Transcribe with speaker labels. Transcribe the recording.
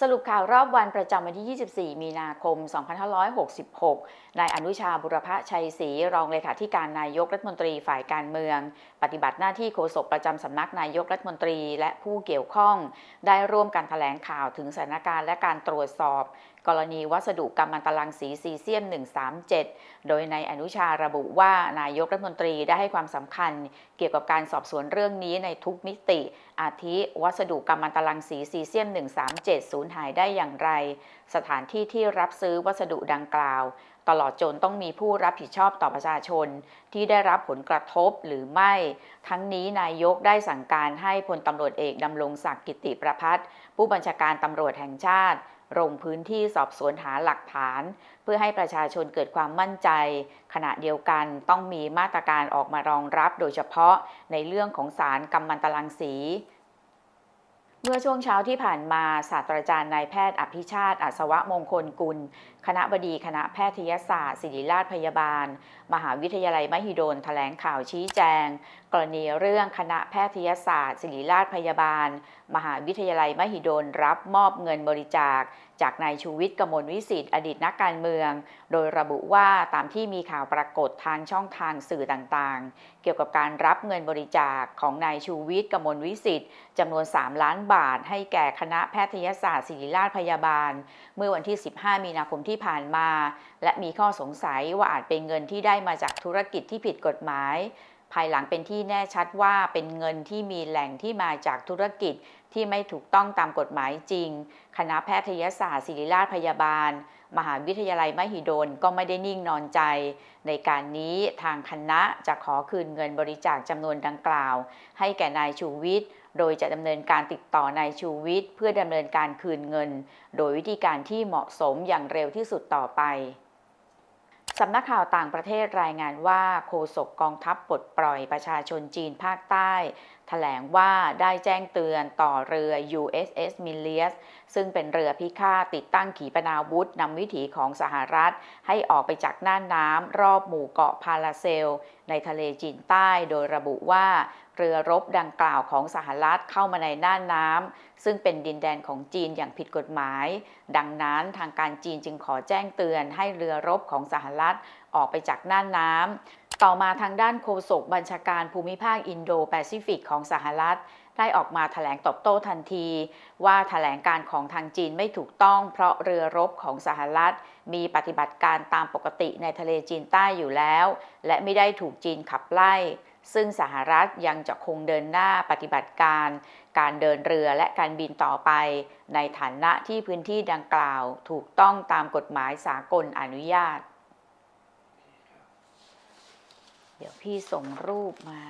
Speaker 1: สรุปข่าวรอบวันประจำวันที่ 24 มีนาคม 2566 นายอนุชาบุรพชัยศรีรองเลขาธิการนายกรัฐมนตรีฝ่ายการเมือง ปฏิบัติหน้าที่โฆษกประจำสำนักนายกรัฐมนตรีและผู้เกี่ยวข้อง ได้ร่วมกันแถลงข่าวถึงสถานการณ์และการตรวจสอบ กรณีวัสดุกัมมันตรังสีซีเซียม 137 โดยในอนุชาระบุว่านายกรัฐมนตรีได้ให้ความสำคัญ เกี่ยวกับการสอบสวนเรื่องนี้ในทุกมิติ อาทิวัสดุกัมมันตรังสีซีเซียม 137 สูญหายได้อย่างไร สถานที่ที่รับซื้อวัสดุดังกล่าว ตลอดจนต้องมีผู้รับผิดชอบต่อประชาชน ที่ได้รับผลกระทบหรือไม่ ทั้งนี้นายกได้สั่งการให้พลตำรวจเอกดำรงศักดิ์กิติประพัฒน์ผู้บัญชาการตำรวจแห่งชาติ ลงพื้นที่สอบสวนหาหลักฐาน เพื่อให้ประชาชนเกิดความมั่นใจ ขณะเดียวกันต้องมีมาตรการออกมารองรับโดยเฉพาะในเรื่องของสารกำมมันตรังสี เมื่อช่วงเช้าที่ผ่านมาศาสตราจารย์นายแพทย์อภิชาติอัศวะมงคลกุล คณะบดีคณะแพทยศาสตร์ศิริราชพยาบาล มหาวิทยาลัยมหิดลแถลงข่าวชี้แจง กรณีเรื่องคณะแพทยศาสตร์ศิริราชพยาบาล มหาวิทยาลัยมหิดลรับมอบเงินบริจาค จากนายชูวิทย์กมลวิสิทธิ์อดีตนักการเมือง โดยระบุว่าตามที่มีข่าวปรากฏทางช่องทางสื่อต่างๆ เกี่ยวกับการรับเงินบริจาคของนายชูวิทย์กมลวิสิทธิ์จำนวน 3 ล้านบาทให้แก่คณะแพทยศาสตร์ศิริราชพยาบาล เมื่อวันที่ 15 มีนาคมที่ผ่านมา และมีข้อสงสัยว่าอาจเป็นเงินที่ได้มาจากธุรกิจที่ผิดกฎหมาย ภายหลังเป็นที่แน่ชัดว่าเป็นเงินที่มีแหล่งที่มาจากธุรกิจที่ไม่ถูกต้องตามกฎหมายจริง คณะแพทยศาสตร์ศิริราชพยาบาล มหาวิทยาลัยมหิดลก็ไม่ได้นิ่งนอนใจ ในการนี้ทางคณะจะขอคืนเงินบริจาคจำนวนดังกล่าว ให้แก่นายชูวิทย์ โดยจะดำเนินการติดต่อนายชูวิทย์เพื่อดำเนินการคืนเงิน โดยวิธีการที่เหมาะสมอย่างเร็วที่สุดต่อไปสำนักข่าวต่างประเทศรายงานว่าโฆษกกองทัพปลดปล่อยประชาชนจีนภาคใต้แถลงว่าได้แจ้งเตือนต่อเรือ USS m i l l i u s ซึ่งเป็นเรือพิฆาตติดตั้งขีปนาวุธนำวิถีของสหรัฐ ให้ออกไปจากน่านน้ำรอบหมู่เกาะพาราเซล ในทะเลจีนใต้โดยระบุว่า เรือรบดังกล่าวของสหรัฐเข้ามาในน่านน้ำซึ่งเป็นดินแดนของจีนอย่างผิดกฎหมาย ดังนั้นทางการจีนจึงขอแจ้งเตือนให้เรือรบของสหรัฐออกไปจากน่านน้ำต่อมาทางด้านโฆษกบัญชาการภูมิภาคอินโดแปซิฟิกของสหรัฐได้ออกมาแถลงตอบโต้ทันที ว่าแถลงการของทางจีนไม่ถูกต้อง เพราะเรือรบของสหรัฐ มีปฏิบัติการตามปกติในทะเลจีนใต้อยู่แล้ว และไม่ได้ถูกจีนขับไล่ ซึ่งสหรัฐยังจะคงเดินหน้าปฏิบัติการ การเดินเรือและการบินต่อไป ในฐานะที่พื้นที่ดังกล่าวถูกต้องตามกฎหมายสากลอนุญาต เดี๋ยวพี่ส่งรูปมา